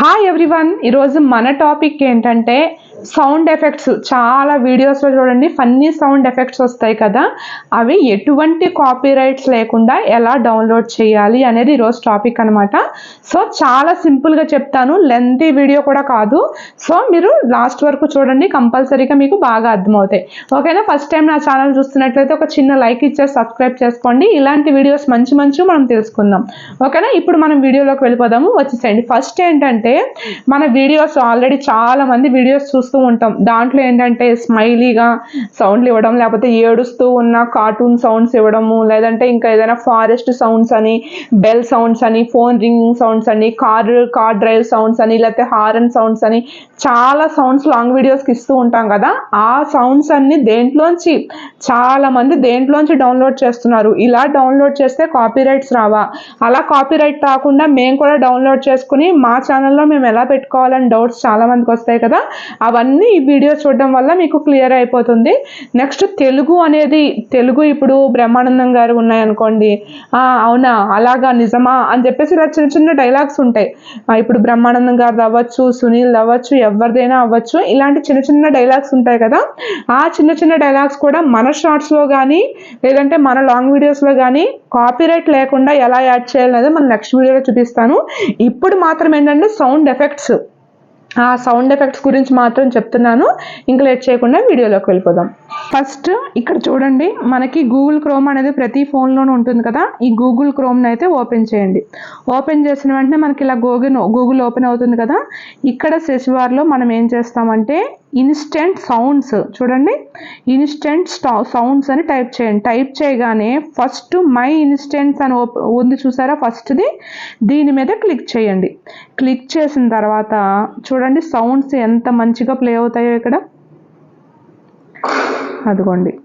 Hi everyone ఈరోజు మన topic ఏంటంటే సౌండ్ ఎఫెక్ట్స్ చాలా వీడియోస్లో చూడండి ఫన్నీ సౌండ్ ఎఫెక్ట్స్ వస్తాయి కదా. అవి ఎటువంటి కాపీ రైట్స్ లేకుండా ఎలా డౌన్లోడ్ చేయాలి అనేది ఈరోజు టాపిక్ అనమాట సో చాలా సింపుల్గా చెప్తాను. లెంతీ వీడియో కూడా కాదు. సో మీరు లాస్ట్ వరకు చూడండి కంపల్సరీగా మీకు బాగా అర్థమవుతాయి. ఓకేనా? ఫస్ట్ టైం నా ఛానల్ చూస్తున్నట్లయితే ఒక చిన్న లైక్ ఇచ్చేసి సబ్స్క్రైబ్ చేసుకోండి. ఇలాంటి వీడియోస్ మంచి మంచి మనం తెలుసుకుందాం. ఓకేనా? ఇప్పుడు మనం వీడియోలోకి వెళ్ళిపోదాము. వచ్చేసేయండి. ఫస్ట్ ఏంటంటే మన వీడియోస్ ఆల్రెడీ చాలా మంది వీడియోస్ చూస్తూ ఉంటాం. దాంట్లో ఏంటంటే స్మైలీగా సౌండ్లు ఇవ్వడం లేకపోతే ఏడుస్తూ ఉన్న కార్టూన్ సౌండ్స్ ఇవ్వడము లేదంటే ఇంకా ఏదైనా ఫారెస్ట్ సౌండ్స్ అని బెల్ సౌండ్స్ అని ఫోన్ రింగింగ్ సౌండ్స్ అని కార్ కార్ డ్రైవ్ సౌండ్స్ అని లేకపోతే హారన్ సౌండ్స్ అని చాలా సౌండ్స్ లాంగ్ వీడియోస్కి ఇస్తూ ఉంటాం కదా. ఆ సౌండ్స్ అన్ని దేంట్లోంచి చాలా మంది దేంట్లోంచి డౌన్లోడ్ చేస్తున్నారు. ఇలా డౌన్లోడ్ చేస్తే కాపీ రైట్స్ రావా? అలా కాపీ రైట్ రాకుండా మేము కూడా డౌన్లోడ్ చేసుకుని మా ఛానల్లో మేము ఎలా పెట్టుకోవాలని డౌట్స్ చాలా మందికి వస్తాయి కదా. అవన్నీ ఈ వీడియో చూడడం వల్ల మీకు క్లియర్ అయిపోతుంది. నెక్స్ట్ తెలుగు అనేది తెలుగు ఇప్పుడు బ్రహ్మానందం గారు ఉన్నాయనుకోండి. అవునా? అలాగా నిజమా? అని చెప్పేసి ఇలా చిన్న చిన్న డైలాగ్స్ ఉంటాయి. ఇప్పుడు బ్రహ్మానందం గారిది అవ్వచ్చు సునీల్ అవ్వచ్చు ఎవరిదైనా అవ్వచ్చు ఇలాంటి చిన్న చిన్న డైలాగ్స్ ఉంటాయి కదా. ఆ చిన్న చిన్న డైలాగ్స్ కూడా మన షార్ట్స్లో కానీ లేదంటే మన లాంగ్ వీడియోస్లో కానీ కాపీరైట్ లేకుండా ఎలా యాడ్ చేయాలనేది మనం నెక్స్ట్ వీడియోలో చూపిస్తాను. ఇప్పుడు మాత్రం ఏంటంటే సౌండ్ ఎఫెక్ట్స్ ఆ సౌండ్ ఎఫెక్ట్స్ గురించి మాత్రం చెప్తున్నాను. ఇంకా లేట్ చేయకుండా వీడియోలోకి వెళ్ళిపోదాం. ఫస్ట్ ఇక్కడ చూడండి మనకి గూగుల్ క్రోమ్ అనేది ప్రతి ఫోన్లోనూ ఉంటుంది కదా? ఈ గూగుల్ క్రోమ్ని అయితే ఓపెన్ చేయండి. ఓపెన్ చేసిన వెంటనే మనకి ఇలా గూగుల్ గూగుల్ ఓపెన్ అవుతుంది కదా? ఇక్కడ సెర్చ్ బార్లో మనం ఏం చేస్తామంటే ఇన్స్టెంట్ సౌండ్స్. చూడండి. ఇన్స్టెంట్ సౌండ్స్ అని టైప్ చేయండి. టైప్ చేయగానే ఫస్ట్ మై ఇన్స్టెంట్స్ అని ఉంది చూసారా? ఫస్ట్ది. దీని మీద క్లిక్ చేయండి. క్లిక్ చేసిన తర్వాత చూడండి సౌండ్స్ ఎంత మంచిగా ప్లే అవుతాయో ఇక్కడ. అదిగోండి.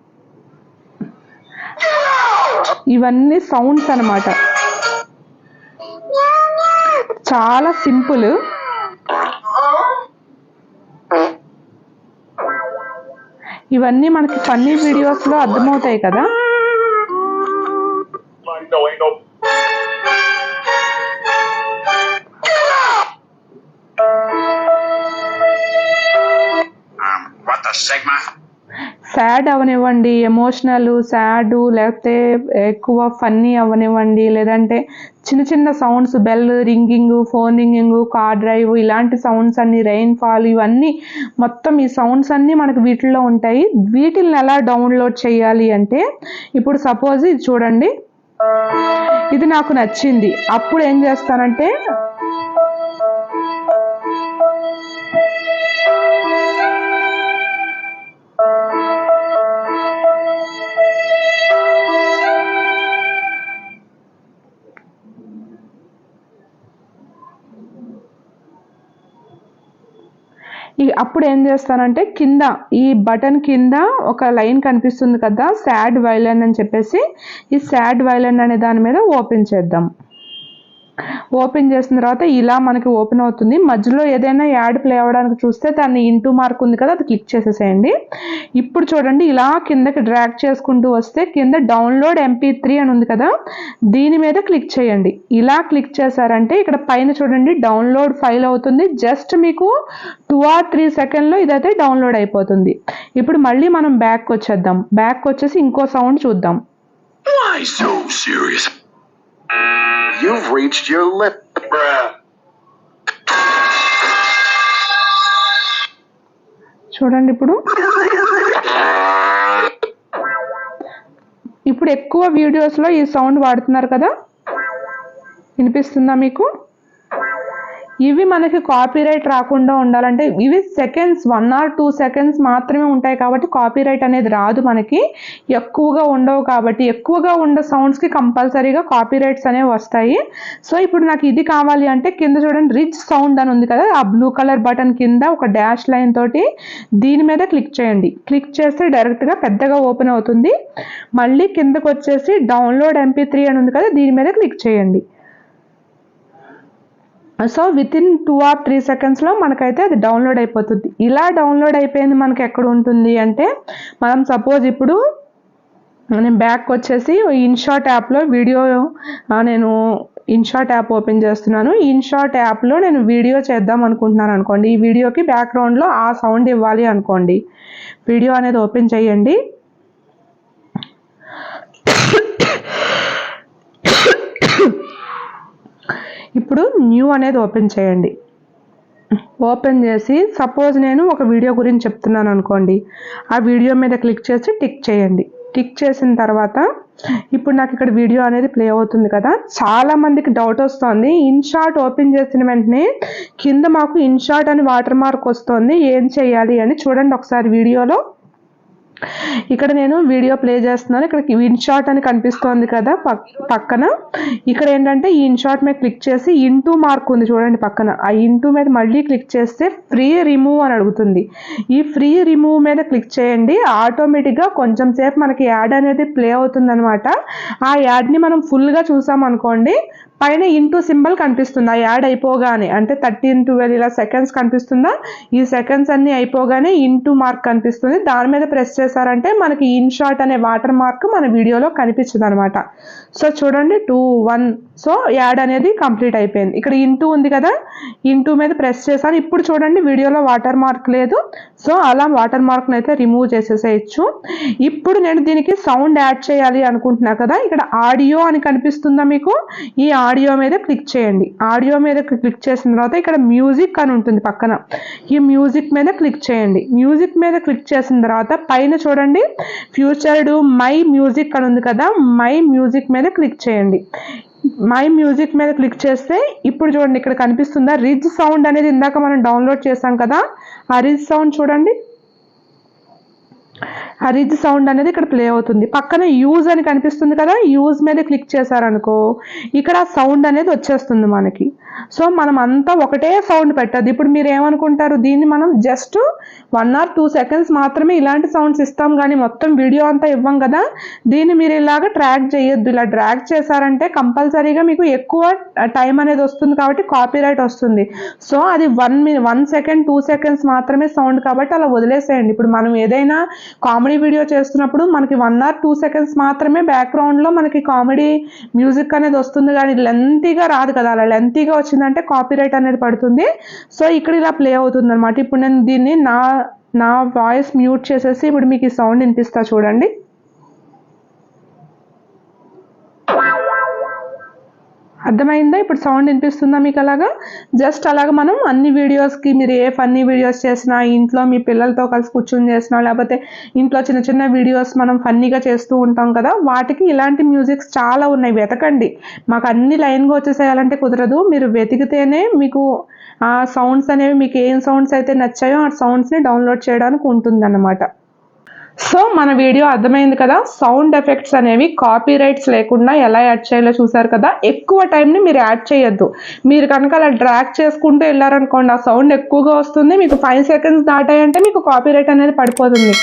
ఇవన్నీ సౌండ్స్ అనమాట చాలా సింపుల్. ఇవన్నీ మనకి ఫన్నీ వీడియోస్లో అర్థమవుతాయి కదా. సాడ్ అవనివ్వండి ఎమోషనల్ సాడ్ లేకపోతే ఎక్కువ ఫన్నీ అవనివ్వండి లేదంటే చిన్న చిన్న sounds bell ringing phone ringing car drive ఇలాంటి సౌండ్స్ అన్ని రెయిన్ ఫాల్ ఇవన్నీ మొత్తం ఈ సౌండ్స్ అన్నీ మనకు వీటిల్లో ఉంటాయి. వీటిని ఎలా డౌన్లోడ్ చేయాలి అంటే ఇప్పుడు సపోజ్ ఇది చూడండి. ఇది నాకు నచ్చింది. అప్పుడు ఏం చేస్తానంటే అప్పుడు ఏం చేస్తానంటే కింద ఈ బటన్ కింద ఒక లైన్ కనిపిస్తుంది కదా సాడ్ వైలన్ అని చెప్పేసి ఈ సాడ్ వైలెన్ అనే దాని మీద ఓపెన్ చేద్దాం. ఓపెన్ చేసిన తర్వాత ఇలా మనకి ఓపెన్ అవుతుంది. మధ్యలో ఏదైనా యాడ్ ప్లే అవ్వడానికి చూస్తే దాన్ని ఇంటూ మార్క్ ఉంది కదా అది క్లిక్ చేసేసేయండి. ఇప్పుడు చూడండి ఇలా కిందకి డ్రాగ్ చేసుకుంటూ వస్తే కింద డౌన్లోడ్ ఎంపీ త్రీ అని ఉంది కదా దీని మీద క్లిక్ చేయండి. ఇలా క్లిక్ చేశారంటే ఇక్కడ పైన చూడండి డౌన్లోడ్ ఫైల్ అవుతుంది. జస్ట్ మీకు టూ ఆర్ త్రీ సెకండ్లో ఇదైతే డౌన్లోడ్ అయిపోతుంది. ఇప్పుడు మళ్ళీ మనం బ్యాక్ వచ్చేద్దాం. బ్యాక్ వచ్చేసి ఇంకో సౌండ్ చూద్దాం. Why so serious? You've reached your limit. Bruh. చూడండి ఇప్పుడు ఇప్పుడు ఎక్కువ వీడియోస్లో ఈ సౌండ్ వాడుతున్నారు కదా వినిపిస్తుందా మీకు ఇవి మనకి కాపీరైట్ రాకుండా ఉండాలంటే ఇవి seconds one or two seconds మాత్రమే ఉంటాయి కాబట్టి కాపీరైట్ అనేది రాదు మనకి. ఎక్కువగా ఉండవు కాబట్టి ఎక్కువగా ఉండే సౌండ్స్కి కంపల్సరీగా కాపీరైట్స్ అనేవి వస్తాయి. సో ఇప్పుడు నాకు ఇది కావాలి అంటే కింద చూడండి రిచ్ సౌండ్ అని ఉంది కదా ఆ బ్లూ కలర్ బటన్ కింద ఒక డాష్ లైన్ తోటి దీని మీద క్లిక్ చేయండి. క్లిక్ చేస్తే డైరెక్ట్గా పెద్దగా ఓపెన్ అవుతుంది. మళ్ళీ కిందకు వచ్చేసి డౌన్లోడ్ ఎంపీ త్రీ అని ఉంది కదా దీని మీద క్లిక్ చేయండి. So within two or three సెకండ్స్లో మనకైతే అది డౌన్లోడ్ అయిపోతుంది. ఇలా డౌన్లోడ్ అయిపోయింది మనకి ఎక్కడ ఉంటుంది అంటే మనం సపోజ్ ఇప్పుడు నేను బ్యాక్ వచ్చేసి ఇన్షాట్ యాప్లో వీడియో నేను ఇన్షాట్ యాప్ ఓపెన్ చేస్తున్నాను. ఇన్షాట్ యాప్లో నేను వీడియో చేద్దాం అనుకుంటున్నాను అనుకోండి. ఈ వీడియోకి బ్యాక్గ్రౌండ్లో ఆ సౌండ్ ఇవ్వాలి అనుకోండి. వీడియో అనేది ఓపెన్ చేయండి. ఇప్పుడు న్యూ అనేది ఓపెన్ చేయండి. ఓపెన్ చేసి సపోజ్ నేను ఒక వీడియో గురించి చెప్తున్నాను అనుకోండి. ఆ వీడియో మీద క్లిక్ చేసి టిక్ చేయండి. టిక్ చేసిన తర్వాత ఇప్పుడు నాకు ఇక్కడ వీడియో అనేది ప్లే అవుతుంది కదా. చాలా మందికి డౌట్ వస్తుంది ఇన్షాట్ ఓపెన్ చేసిన వెంటనే కింద మాకు ఇన్షాట్ అని వాటర్ మార్క్ వస్తుంది. ఏం చేయాలి అని చూడండి ఒకసారి వీడియోలో ఇక్కడ నేను వీడియో ప్లే చేస్తున్నాను. ఇక్కడ ఇన్ షాట్ అని కనిపిస్తోంది కదా పక్కన. ఇక్కడ ఏంటంటే ఈ ఇన్ షాట్ మీద క్లిక్ చేసి ఇంటూ మార్క్ ఉంది చూడండి పక్కన. ఆ ఇంటూ మీద మళ్ళీ క్లిక్ చేస్తే ఫ్రీ రిమూవ్ అని అడుగుతుంది. ఈ ఫ్రీ రిమూవ్ మీద క్లిక్ చేయండి. ఆటోమేటిక్గా కొంచెం సేపు మనకి యాడ్ అనేది ప్లే అవుతుంది అనమాట ఆ యాడ్ని మనం ఫుల్గా చూసామనుకోండి పైన ఇంటూ సింబల్ కనిపిస్తుంది. ఆ యాడ్ అయిపోగానే అంటే థర్టీన్ ట్వెల్వ్ ఇలా సెకండ్స్ కనిపిస్తుందా? ఈ సెకండ్స్ అన్ని అయిపోగానే ఇంటూ మార్క్ కనిపిస్తుంది. దాని మీద ప్రెస్ చేశారంటే మనకి ఇన్ షాట్ అనే వాటర్ మార్క్ మన వీడియోలో కనిపించదు అనమాట సో చూడండి టూ వన్. సో యాడ్ అనేది కంప్లీట్ అయిపోయింది. ఇక్కడ ఇంటూ ఉంది కదా ఇంటూ మీద ప్రెస్ చేశాను. ఇప్పుడు చూడండి వీడియోలో వాటర్ మార్క్ లేదు. సో అలా వాటర్ మార్క్ని అయితే రిమూవ్ చేసేసేయచ్చు. ఇప్పుడు నేను దీనికి సౌండ్ యాడ్ చేయాలి అనుకుంటున్నా కదా ఇక్కడ ఆడియో అని కనిపిస్తుందా మీకు? ఈ ఆడియో మీద క్లిక్ చేయండి. ఆడియో మీద క్లిక్ చేసిన తర్వాత ఇక్కడ మ్యూజిక్ అని ఉంటుంది పక్కన. ఈ మ్యూజిక్ మీద క్లిక్ చేయండి. మ్యూజిక్ మీద క్లిక్ చేసిన తర్వాత పైన చూడండి. ఫ్యూచర్డ్ మై మ్యూజిక్ అని ఉంది కదా మై మ్యూజిక్ మీద క్లిక్ చేయండి. మై మ్యూజిక్ మీద క్లిక్ చేస్తే ఇప్పుడు చూడండి ఇక్కడ కనిపిస్తుందా రిజ్ సౌండ్ అనేది ఇందాక మనం డౌన్లోడ్ చేసాం కదా ఆ రిజ్ సౌండ్ చూడండి. ఆ రిజ్ సౌండ్ అనేది ఇక్కడ ప్లే అవుతుంది. పక్కన యూజ్ అని కనిపిస్తుంది కదా యూజ్ మీద క్లిక్ చేశారనుకో ఇక్కడ ఆ సౌండ్ అనేది వచ్చేస్తుంది మనకి. సో మనం అంతా ఒకటే సౌండ్ పెట్టద్దు. ఇప్పుడు మీరు ఏమనుకుంటారు దీన్ని మనం just one or two seconds మాత్రమే ఇలాంటి సౌండ్స్ ఇస్తాం కానీ మొత్తం వీడియో అంతా ఇవ్వం కదా దీన్ని మీరు ఇలాగ ట్రాక్ చేయొద్దు. ఇలా ట్రాక్ చేశారంటే కంపల్సరీగా మీకు ఎక్కువ టైం అనేది వస్తుంది కాబట్టి కాపీ రైట్ వస్తుంది. సో అది వన్ మీ వన్ సెకండ్ టూ సెకండ్స్ మాత్రమే సౌండ్ కాబట్టి అలా వదిలేసేయండి. ఇప్పుడు మనం ఏదైనా కామెడీ వీడియో చేస్తున్నప్పుడు మనకి వన్ ఆర్ టూ సెకండ్స్ మాత్రమే బ్యాక్గ్రౌండ్లో మనకి కామెడీ మ్యూజిక్ అనేది వస్తుంది కానీ లెంతీగా రాదు కదా. అలా లెంతీగా వచ్చిందంటే కాపీరైట్ అనేది పడుతుంది. సో ఇక్కడ ఇలా ప్లే అవుతుంది అనమాట ఇప్పుడు నేను దీన్ని నా నా వాయిస్ మ్యూట్ చేసేసి ఇప్పుడు మీకు ఈ సౌండ్ వినిపిస్తా చూడండి. అర్థమైందా? ఇప్పుడు సౌండ్ వినిపిస్తుందా మీకు అలాగా? జస్ట్ అలాగా మనం అన్ని వీడియోస్కి మీరు ఏ ఫన్నీ వీడియోస్ చేసినా ఇంట్లో మీ పిల్లలతో కలిసి కూర్చొని చేసినా లేకపోతే ఇంట్లో చిన్న చిన్న వీడియోస్ మనం ఫన్నీగా చేస్తూ ఉంటాం కదా వాటికి ఇలాంటి మ్యూజిక్స్ చాలా ఉన్నాయి. వెతకండి. మాకు అన్ని లైన్గా వచ్చేసేయాలంటే కుదరదు. మీరు వెతికితేనే మీకు ఆ సౌండ్స్ అనేవి మీకు ఏం సౌండ్స్ అయితే నచ్చాయో ఆ సౌండ్స్ని డౌన్లోడ్ చేయడానికి ఉంటుందన్నమాట. సో మన వీడియో అర్థమైంది కదా. సౌండ్ ఎఫెక్ట్స్ అనేవి కాపీ రైట్స్ లేకుండా ఎలా యాడ్ చేయాలో చూసారు కదా. ఎక్కువ టైంని మీరు యాడ్ చేయొద్దు. మీరు కనుక అలా డ్రాక్ చేసుకుంటూ వెళ్ళారనుకోండి ఆ సౌండ్ ఎక్కువగా వస్తుంది మీకు ఫైవ్ సెకండ్స్ దాటాయంటే మీకు కాపీ రైట్ అనేది పడిపోతుంది.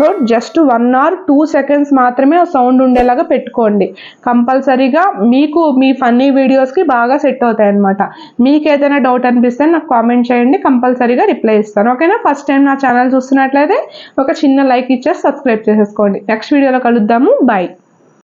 So just one or two seconds మాత్రమే ఆ సౌండ్ ఉండేలాగా పెట్టుకోండి. కంపల్సరీగా మీకు మీ ఫన్నీ వీడియోస్కి బాగా సెట్ అవుతాయి అనమాట మీకు ఏదైనా డౌట్ అనిపిస్తే నాకు కామెంట్ చేయండి కంపల్సరీగా రిప్లై ఇస్తాను. ఓకేనా ఫస్ట్ టైం నా ఛానల్ చూస్తున్నట్లయితే ఒక చిన్న లైక్ ఇచ్చేసి సబ్స్క్రైబ్ చేసేసుకోండి. నెక్స్ట్ వీడియోలో కలుద్దాము. బాయ్